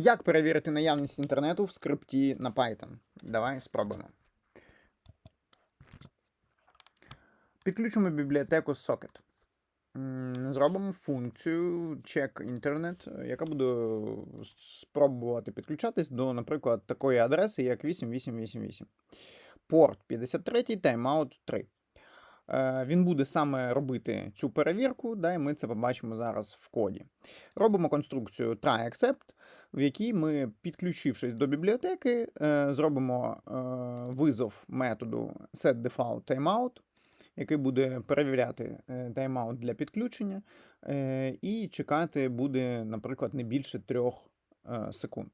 Як перевірити наявність інтернету в скрипті на Python? Давай спробуємо. Підключимо бібліотеку Socket. Зробимо функцію check internet, яка буде спробувати підключатись до, наприклад, такої адреси, як 8888. Порт 53, тайм-аут 3. Е, Він буде саме робити цю перевірку, да, і ми це побачимо зараз в коді. Робимо конструкцію try-except, в якій ми, підключившись до бібліотеки, е, зробимо е, визов методу setDefaultTimeout, який буде перевіряти тайм-аут для підключення, і чекати буде, наприклад, не більше 3 е, секунд.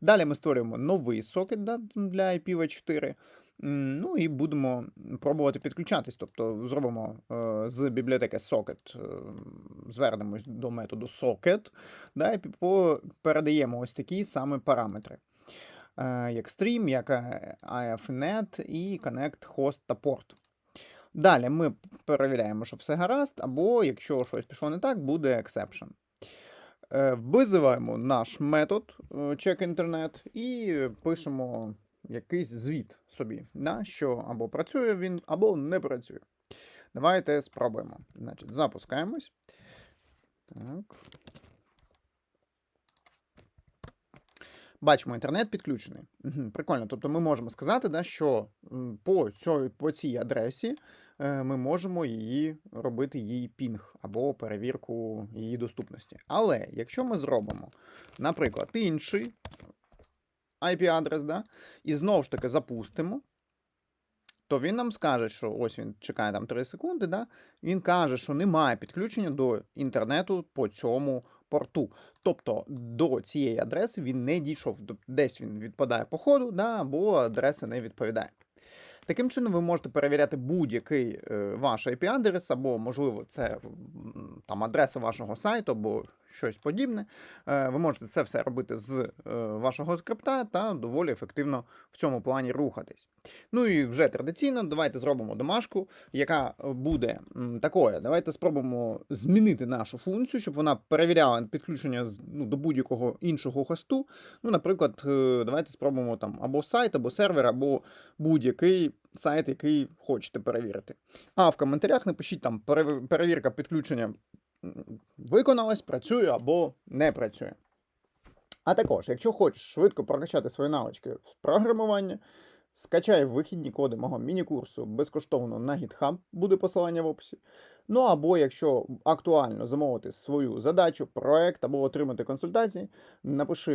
Далі ми створюємо новий сокет для IPv4. Ну і будемо пробувати підключатись. Тобто зробимо е, з бібліотеки socket, е, звернемось до методу socket, да, і передаємо ось такі саме параметри. Е, як stream, як е, IFNet і connect host та port. Далі ми перевіряємо, що все гаразд, або якщо щось пішло не так, буде exception. Визиваємо наш метод check-internet і пишемо якийсь звіт собі, да, що або працює він, або не працює. Давайте спробуємо. Значить, запускаємось. Так. Бачимо, інтернет підключений. Мгм, Прикольно. Тобто ми можемо сказати, да, що по, цій, по цій адресі е, ми можемо її робити її пінг або перевірку її доступності. Але якщо ми зробимо, наприклад, інший IP-адрес, да, і знову ж таки запустимо, то він нам скаже, що ось він чекає там 3 секунди, да, він каже, що немає підключення до інтернету по цьому порту. Тобто до цієї адреси він не дійшов, десь він відпадає по ходу, да, або адреса не відповідає. Таким чином, ви можете перевіряти будь-який е, ваш IP-адрес, або, можливо, це там адреса вашого сайту, або щось подібне. Е, ви можете це все робити з е, вашого скрипта та доволі ефективно в цьому плані рухатись. Ну і вже традиційно, давайте зробимо домашку, яка буде такою. Давайте спробуємо змінити нашу функцію, щоб вона перевіряла підключення ну, до будь-якого іншого хосту. Ну, наприклад, е, давайте спробуємо там або сайт, або сервер, або будь-який сайт, який хочете перевірити. А в коментарях напишіть там перевірка підключення виконалась, працює або не працює. А також, якщо хочеш швидко прокачати свої навички в програмуванні, скачай вихідні коди мого міні-курсу безкоштовно на GitHub, буде посилання в описі. Ну або якщо актуально замовити свою задачу, проект або отримати консультації, напиши